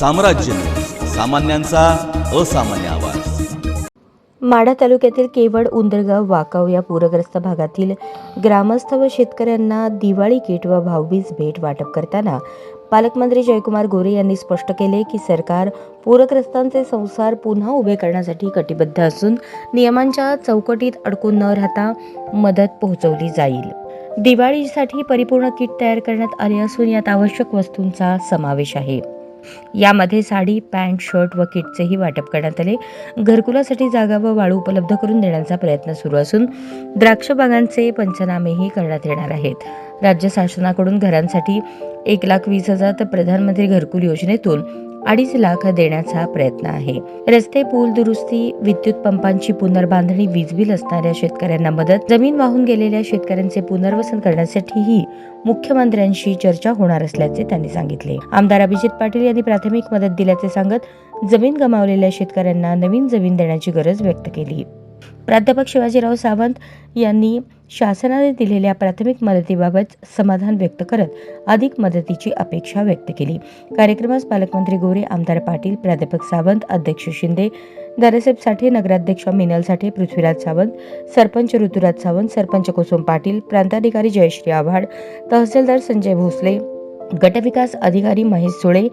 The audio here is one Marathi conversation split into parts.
साम्राज्य. सामान्यांचा असामान्य आवाज. माढा तालुक्यातील केवड उंदरगाव वाकाव या पूरग्रस्त भागातील ग्रामस्थ व शेतकऱ्यांना दिवाळी किट व भाऊबीज भेट वाटप करताना पालकमंत्री जयकुमार गोरे यांनी स्पष्ट केले की सरकार पूरग्रस्तांचे संसार पुन्हा उभे करण्यासाठी कटिबद्ध असून नियमांच्या चौकटीत अडकून न राहता मदत पोहोचवली जाईल. दिवाळीसाठी परिपूर्ण किट तयार करण्यात आले असून यात आवश्यक वस्तूंचा समावेश आहे. यामध्ये साडी पॅन्ट शर्ट व किटचेही वाटप करण्यात आले. घरकुलासाठी जागा व वाळू उपलब्ध करून देण्याचा प्रयत्न सुरू असून द्राक्ष बागांचे पंचनामेही करण्यात येणार आहेत. राज्य शासनाकडून घरांसाठी एक लाख वीस हजार तर प्रधानमंत्री घरकुल योजनेतून अडीच लाख देण्याचा प्रयत्न आहे. रस्ते पूल दुरुस्ती विद्युत पंपांची पुनर्बांधणी वीज बिल असणाऱ्या शेतकऱ्यांना मदत जमीन वाहून गेलेल्या शेतकऱ्यांचे पुनर्वसन करण्यासाठीही मुख्यमंत्र्यांशी चर्चा होणार असल्याचे त्यांनी सांगितले. आमदार अभिजित पाटील यांनी प्राथमिक मदत दिल्याचे सांगत जमीन गमावलेल्या शेतकऱ्यांना नवीन जमीन देण्याची गरज व्यक्त केली. प्राध्यापक शिवाजीराव सावंत यांनी शासनाने दिलेल्या प्राथमिक मदतीबाबत समाधान व्यक्त करत अधिक मदतीची अपेक्षा व्यक्त केली. कार्यक्रमास पालकमंत्री गोरे आमदार पाटील प्राध्यापक सावंत अध्यक्ष शिंदे दादासाहेब साठे नगराध्यक्ष मिनल साठे पृथ्वीराज सावंत सरपंच ऋतुराज सावंत सरपंच कुसुम पाटील प्रांताधिकारी जयश्री आव्हाड तहसीलदार संजय भोसले गटविकास अधिकारी महेश सुळे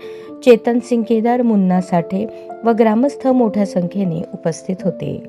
चेतन सिंग केदार मुन्ना साठे व ग्रामस्थ मोठ्या संख्येने उपस्थित होते.